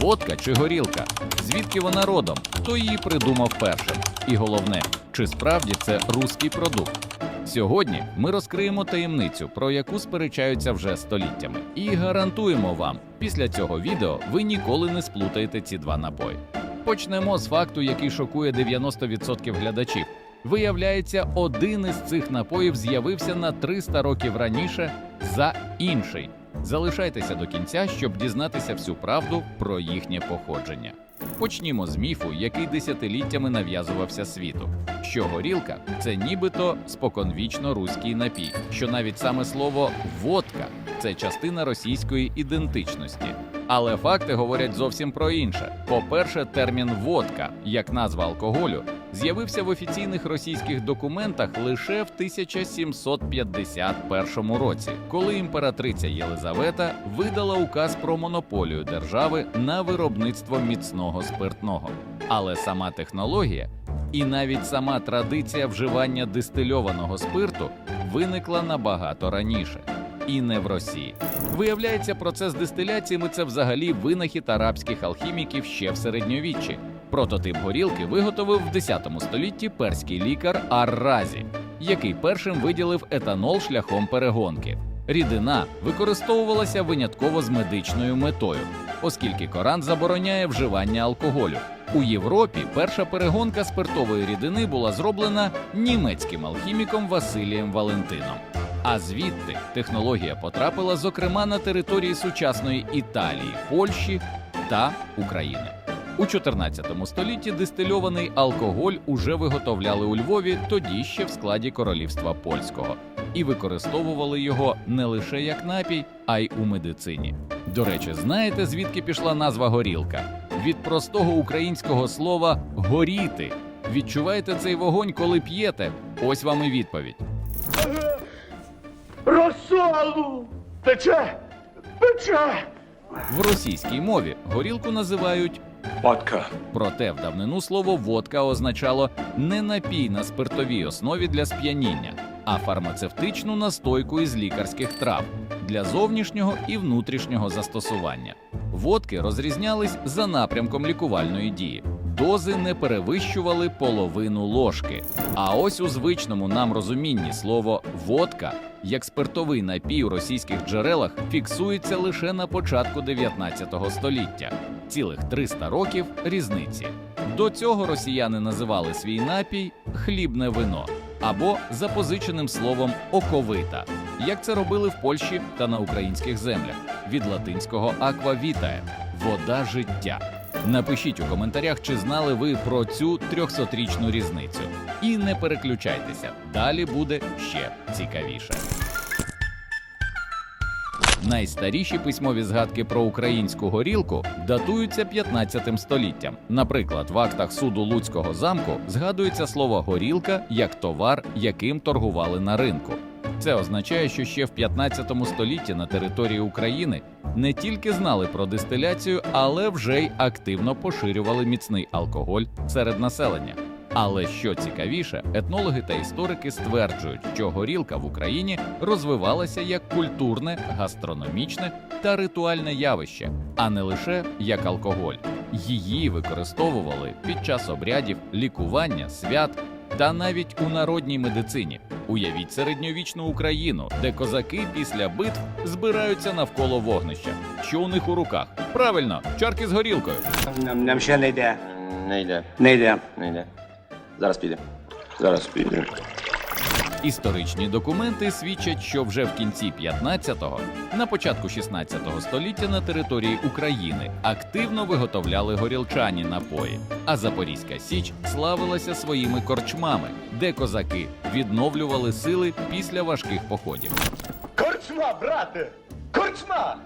Водка чи горілка? Звідки вона родом? Хто її придумав першим? І головне, чи справді це руський продукт? Сьогодні ми розкриємо таємницю, про яку сперечаються вже століттями, і гарантуємо вам, після цього відео ви ніколи не сплутаєте ці два напої. Почнемо з факту, який шокує 90% глядачів. Виявляється, один із цих напоїв з'явився на 300 років раніше за інший. Залишайтеся до кінця, щоб дізнатися всю правду про їхнє походження. Почнімо з міфу, який десятиліттями нав'язувався світу. Що горілка це нібито споконвічно руський напій, що навіть саме слово водка це частина російської ідентичності. Але факти говорять зовсім про інше. По-перше, термін водка, як назва алкоголю, з'явився в офіційних російських документах лише в 1751 році, коли імператриця Єлизавета видала указ про монополію держави на виробництво міцного спиртного. Але сама технологія і навіть сама традиція вживання дистильованого спирту виникла набагато раніше. І не в Росії. Виявляється, процес дистиляції це взагалі винахід арабських алхіміків ще в середньовіччі. Прототип горілки виготовив в 10 столітті перський лікар Ар-Разі, який першим виділив етанол шляхом перегонки. Рідина використовувалася винятково з медичною метою, оскільки Коран забороняє вживання алкоголю. У Європі перша перегонка спиртової рідини була зроблена німецьким алхіміком Василієм Валентином. А звідти технологія потрапила, зокрема, на території сучасної Італії, Польщі та України. У 14 столітті дистильований алкоголь уже виготовляли у Львові, тоді ще в складі королівства польського, і використовували його не лише як напій, а й у медицині. До речі, знаєте, звідки пішла назва горілка? Від простого українського слова горіти. Відчуваєте цей вогонь, коли п'єте? Ось вам і відповідь. Розсолу! Пече! Пече! В російській мові горілку називають Водка. Проте в давнину слово водка означало не напій на спиртовій основі для сп'яніння, а фармацевтичну настойку із лікарських трав для зовнішнього і внутрішнього застосування. Водки розрізнялись за напрямком лікувальної дії. Дози не перевищували половину ложки. А ось у звичному нам розумінні слово водка як спиртовий напій у російських джерелах фіксується лише на початку 19 століття цілих 300 років різниці. До цього росіяни називали свій напій хлібне вино або запозиченим словом оковита, як це робили в Польщі та на українських землях від латинського аквавітає вода життя. Напишіть у коментарях, чи знали ви про цю 300-річну різницю. І не переключайтеся, далі буде ще цікавіше. Найстаріші письмові згадки про українську горілку датуються 15 століттям. Наприклад, в актах суду Луцького замку згадується слово горілка як товар, яким торгували на ринку. Це означає, що ще в 15 столітті на території України не тільки знали про дистиляцію, але вже й активно поширювали міцний алкоголь серед населення. Але що цікавіше, етнологи та історики стверджують, що горілка в Україні розвивалася як культурне, гастрономічне та ритуальне явище, а не лише як алкоголь. Її використовували під час обрядів, лікування, свят та навіть у народній медицині. Уявіть середньовічну Україну, де козаки після битв збираються навколо вогнища. Що у них у руках? Правильно, чарки з горілкою. Нам, нам ще не йде. Не йде, Не йде. не йде. Зараз піде. Зараз піде. Історичні документи свідчать, що вже в кінці 15-го, на початку 16-го століття на території України активно виготовляли горілчані напої, а Запорізька Січ славилася своїми корчмами, де козаки відновлювали сили після важких походів. Корчма, брате! Корчма!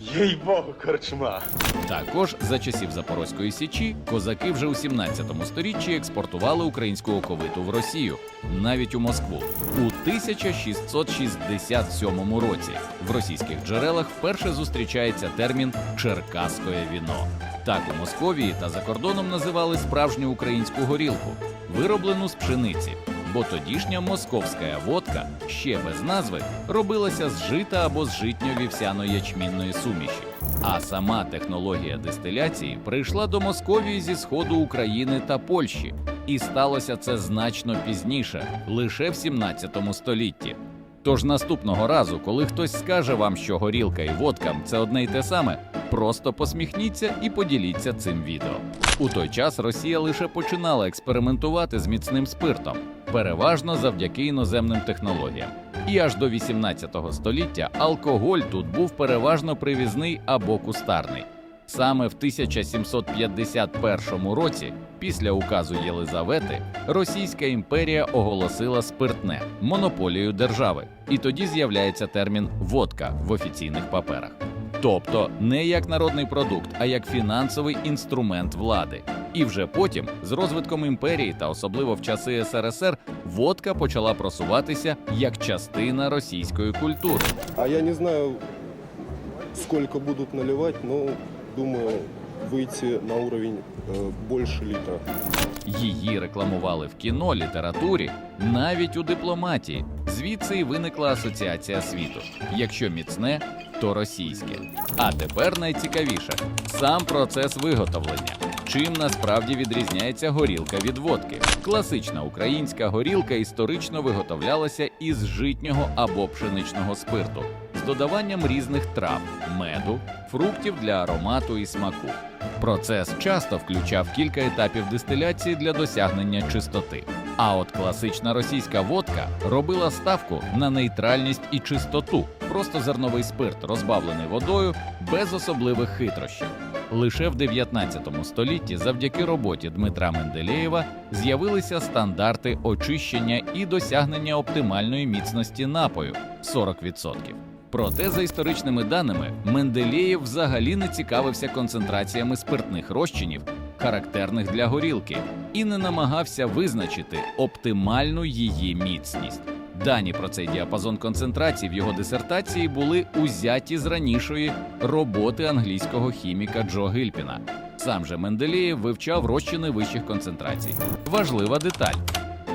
Їй Богу, корчма! Також за часів Запорозької січі козаки вже у 17 сторіччі експортували українську оковиту в Росію, навіть у Москву. У 1667 році в російських джерелах вперше зустрічається термін черкаське віно. Так у Московії та за кордоном називали справжню українську горілку, вироблену з пшениці. Бо тодішня московська водка ще без назви робилася з жита або з житньо-вівсяно-ячмінної суміші. А сама технологія дистиляції прийшла до Московії зі сходу України та Польщі, і сталося це значно пізніше, лише в 17 столітті. Тож наступного разу, коли хтось скаже вам, що горілка і водка це одне й те саме, просто посміхніться і поділіться цим відео. У той час Росія лише починала експериментувати з міцним спиртом, переважно завдяки іноземним технологіям. І аж до 18 століття алкоголь тут був переважно привізний або кустарний. Саме в 1751 році, після указу Єлизавети, Російська імперія оголосила спиртне монополію держави, і тоді з'являється термін водка в офіційних паперах. Тобто не як народний продукт, а як фінансовий інструмент влади. І вже потім, з розвитком імперії та особливо в часи СРСР, водка почала просуватися як частина російської культури. А я не знаю, сколько будут наливать, но думаю выйти на уровень э, больше литра. Її рекламували в кіно, літературі, навіть у дипломатії. Звідси і виникла асоціація світу. Якщо міцне, то російське. А тепер найцікавіше сам процес виготовлення. Чим насправді відрізняється горілка від водки? Класична українська горілка історично виготовлялася із житнього або пшеничного спирту з додаванням різних трав, меду, фруктів для аромату і смаку. Процес часто включав кілька етапів дистиляції для досягнення чистоти. А от класична російська водка робила ставку на нейтральність і чистоту, просто зерновий спирт, розбавлений водою, без особливих хитрощів. Лише в 19 столітті, завдяки роботі Дмитра Менделєєва, з'явилися стандарти очищення і досягнення оптимальної міцності напою 40%. Проте, за історичними даними, Менделєєв взагалі не цікавився концентраціями спиртних розчинів, характерних для горілки, і не намагався визначити оптимальну її міцність. Дані про цей діапазон концентрації в його дисертації були узяті з ранішої роботи англійського хіміка Джо Гильпіна. Сам же Менделєєв вивчав розчини вищих концентрацій. Важлива деталь: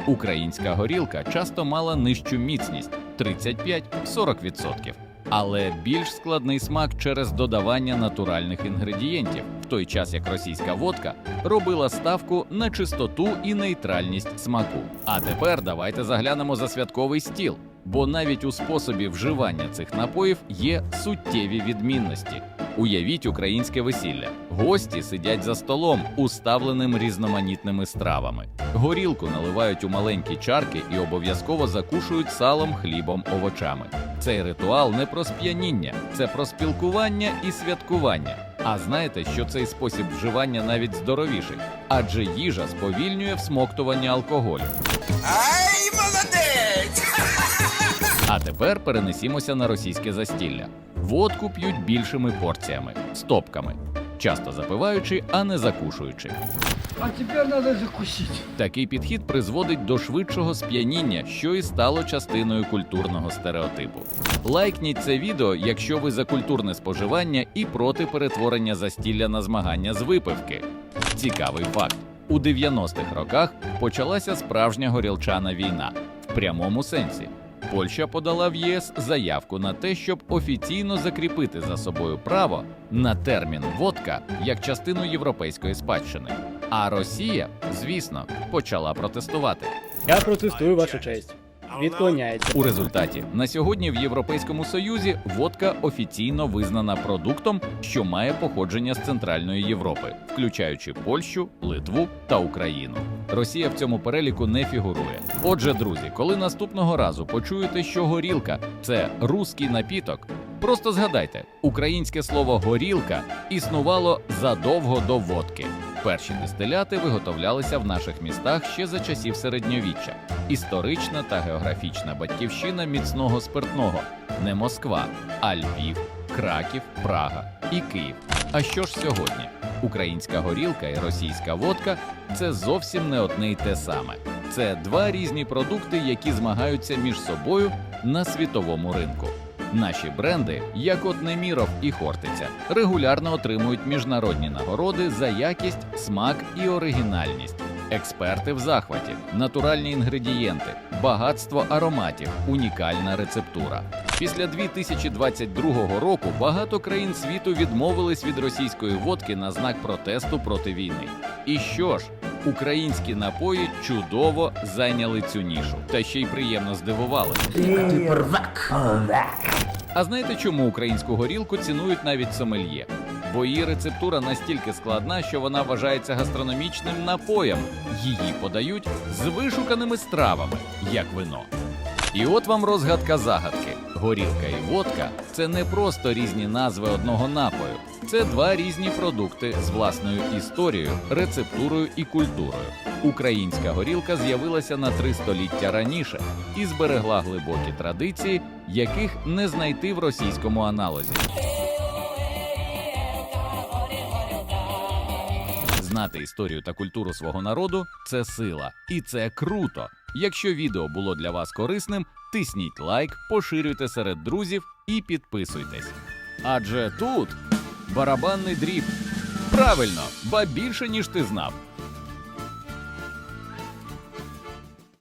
українська горілка часто мала нижчу міцність 35-40%. Але більш складний смак через додавання натуральних інгредієнтів, той час як російська водка робила ставку на чистоту і нейтральність смаку. А тепер давайте заглянемо за святковий стіл, бо навіть у способі вживання цих напоїв є суттєві відмінності. Уявіть українське весілля. Гості сидять за столом, уставленим різноманітними стравами. Горілку наливають у маленькі чарки і обов'язково закушують салом, хлібом, овочами. Цей ритуал не про сп'яніння, це про спілкування і святкування. А знаєте, що цей спосіб вживання навіть здоровіший, адже їжа сповільнює всмоктування алкоголю. Ай, молодець! А тепер перенесімося на російське застілля. Водку п'ють більшими порціями, стопками, часто запиваючи, а не закушуючи. А теперь надо закусить. Такий підхід призводить до швидшого сп'яніння, що і стало частиною культурного стереотипу. Лайкніть це відео, якщо ви за культурне споживання і проти перетворення застілля на змагання з випивки. Цікавий факт: у 90-х роках почалася справжня горілчана війна в прямому сенсі. Польща подала в ЄС заявку на те, щоб офіційно закріпити за собою право на термін водка як частину європейської спадщини. А Росія, звісно, почала протестувати. Я протестую вашу честь. Відклоняється. У результаті на сьогодні в Європейському Союзі водка офіційно визнана продуктом, що має походження з Центральної Європи, включаючи Польщу, Литву та Україну. Росія в цьому переліку не фігурує. Отже, друзі, коли наступного разу почуєте, що горілка це руський напіток, просто згадайте, українське слово горілка існувало задовго до водки. Перші дистиляти виготовлялися в наших містах ще за часів середньовіччя. Історична та географічна батьківщина міцного спиртного не Москва, а Львів, Краків, Прага і Київ. А що ж сьогодні? Українська горілка і російська водка це зовсім не одне й те саме. Це два різні продукти, які змагаються між собою на світовому ринку. Наші бренди, як от Неміров і Хортиця, регулярно отримують міжнародні нагороди за якість, смак і оригінальність. Експерти в захваті, натуральні інгредієнти, багатство ароматів, унікальна рецептура. Після 2022 року багато країн світу відмовились від російської водки на знак протесту проти війни. І що ж, українські напої чудово зайняли цю нішу, та ще й приємно здивували. А знаєте, чому українську горілку цінують навіть сомельє? Бо її рецептура настільки складна, що вона вважається гастрономічним напоєм. Її подають з вишуканими стравами, як вино. І от вам розгадка загадки: горілка і водка це не просто різні назви одного напою, це два різні продукти з власною історією, рецептурою і культурою. Українська горілка з'явилася на три століття раніше і зберегла глибокі традиції, яких не знайти в російському аналозі. Знати історію та культуру свого народу це сила, і це круто. Якщо відео було для вас корисним, тисніть лайк, поширюйте серед друзів і підписуйтесь. Адже тут барабанний дріб. Правильно, ба більше ніж ти знав.